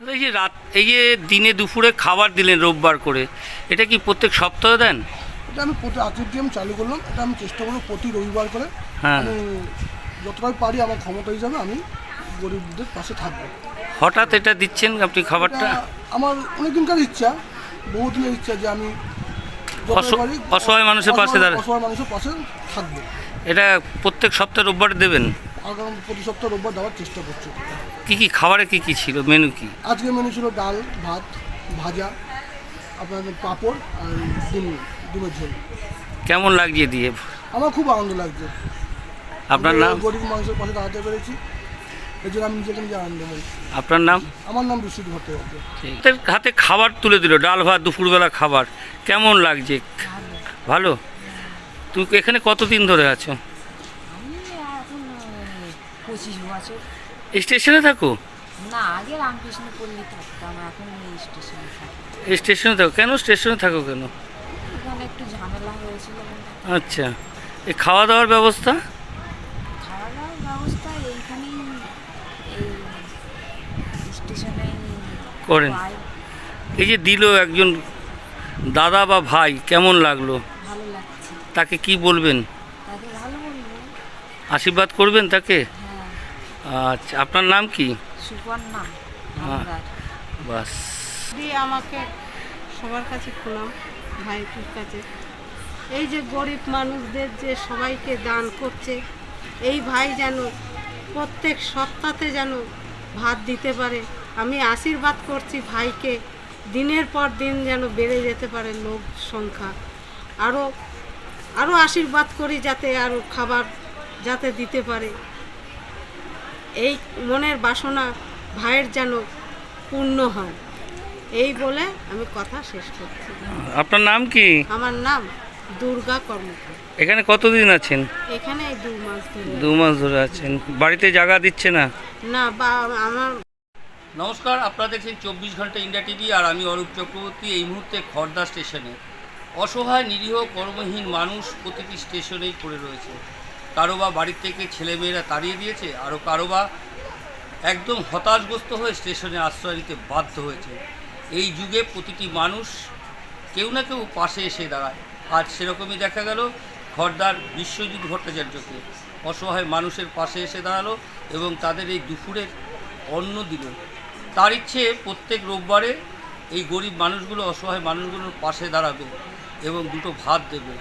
এই যে রাত এই যে দিনে দুপুরে খাবার দিলেন রোববার করে এটা কি প্রত্যেক সপ্তাহে দেন? এটা আমি প্রতি আজকের দিয়ে আমি চালু করলাম এটা আমি চেষ্টা করব প্রতি রবিবার করে। হ্যাঁ। আমি যতটাই পারি আমার ক্ষমতা হিসাবে আমি গরিবদের পাশে থাকব। হঠাৎ এটা দিচ্ছেন আপনি খাবারটা? আমার অনেক দিনকার ইচ্ছা বহুদিনের ইচ্ছা যে আমি যতটা পারি অসহায় মানুষের পাশে অসহায়- দাঁড়া- অসহায় মানুষের পাশে থাকব। এটা প্রত্যেক সপ্তাহে রোববার দেবেন? আগামী প্রতি সপ্তাহ রোববার দেওয়ার চেষ্টা করছি। কি কি খাবারে কি কি ছিল? মেনু কি? আজকে মেনু ছিল ডাল ভাত ভাজা আপনার পাঁপড় আর ডিম ডিমের ঝোল। কেমন লাগছে দিয়ে? আমার খুব আনন্দ লাগছে। আপনার নাম? গরিব মানুষের পাশে দাঁড়াতে পেরেছি। এই জন্য আমি নিজেকে নিজে আনন্দ পাই আপনার নাম? আমার নাম বিশ্বজিৎ ভট্টাচার্য। হাতে খাবার তুলে দিল ডাল ভাত দুপুরবেলা খাবার। কেমন লাগছে? ভালো? তুমি এখানে কতদিন ধরে আছো? পঁচিশ বছর। স্টেশনে থাকো? না আগে রামকৃষ্ণ পল্লী থাকতাম এখন এই স্টেশনে থাকি স্টেশনে থাকো? কেন স্টেশনে থাকো কেন? একটু ঝামেলা হয়েছিল আচ্ছা। এই খাওয়া দাওয়ার ব্যবস্থা? খাওয়া দাওয়ার ব্যবস্থা এইখানেই এই স্টেশনে করেন। এই যে দিল একজন দাদা বা ভাই কেমন লাগল? ভালো লাগছে। তাকে কি বলবেন? তাকে ভালো বলব। আশীর্বাদ করবেন তাকে? আচ্ছা আপনার নাম কি? সুপর্ণা বাস। দিয়ে আমাকে সবার কাছে খোলাম ভাইটির কাছে। এই যে গরিব মানুষদের যে সবাইকে দান করছে এই ভাই যেন প্রত্যেক সপ্তাহে যেন ভাত দিতে পারে। আমি আশীর্বাদ করছি ভাইকে দিনের পর দিন যেন বেড়ে যেতে পারে লোক সংখ্যা। আরও আরও আশীর্বাদ করি যাতে আরও খাবার যাতে দিতে পারে। এই মনের বাসনা ভাইয়ের যেন পূর্ণ হয়। এই বলে আমি কথা শেষ করছি। আপনার নাম কি? আমার নাম দুর্গা কর্মকার। এখানে কতদিন আছেন? এখানে এই দু মাস ধরে। দু মাস ধরে আছেন। বাড়িতে জায়গা দিচ্ছে না? না বা আমার নমস্কার আপনারা দেখছেন চব্বিশ ঘণ্টা ইন্ডিয়া টিভি আর আমি অরূপ চক্রবর্তী এই মুহূর্তে খড়দা স্টেশনে। অসহায় নিরীহ কর্মহীন মানুষ প্রতিটি স্টেশনেই পড়ে রয়েছে। কারও বা বাড়ির থেকে ছেলেমেয়েরা তাড়িয়ে দিয়েছে আরও কারও বা একদম হতাশগ্রস্ত হয়ে স্টেশনে আশ্রয় নিতে বাধ্য হয়েছে। এই যুগে প্রতিটি মানুষ কেউ না কেউ পাশে এসে দাঁড়ায়। আজ সেরকমই দেখা গেল খড়দার বিশ্বজিৎ ভট্টাচার্যকে। অসহায় মানুষের পাশে এসে দাঁড়াল এবং তাদের এই দুপুরের অন্ন দিল। তার ইচ্ছে প্রত্যেক রোববারে এই গরিব মানুষগুলো, অসহায় মানুষগুলোর পাশে দাঁড়াবে এবং দুটো ভাত দেবে।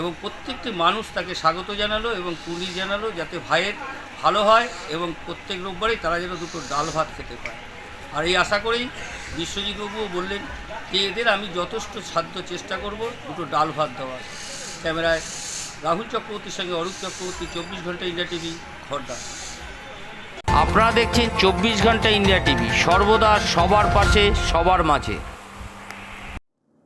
এবং প্রত্যেকটি মানুষ তাকে স্বাগত জানালো এবং কুলি জানালো যাতে ভাইয়ের ভালো হয় এবং প্রত্যেক রোববারেই তারা যেন দুটো ডাল ভাত খেতে পায়। আর এই আশা করেই বিশ্বজিৎ বিশ্বজিৎবাবুও বললেন যে এদের আমি যথেষ্ট সাধ্য চেষ্টা করব দুটো ডাল ভাত দেওয়ার। ক্যামেরায় রাহুল চক্রবর্তীর সঙ্গে অরূপ চক্রবর্তী, চব্বিশ ঘণ্টা ইন্ডিয়া টিভি খড়দা আপনারা দেখছেন চব্বিশ ঘণ্টা ইন্ডিয়া টিভি, সর্বদা সবার পাশে, সবার মাঝে।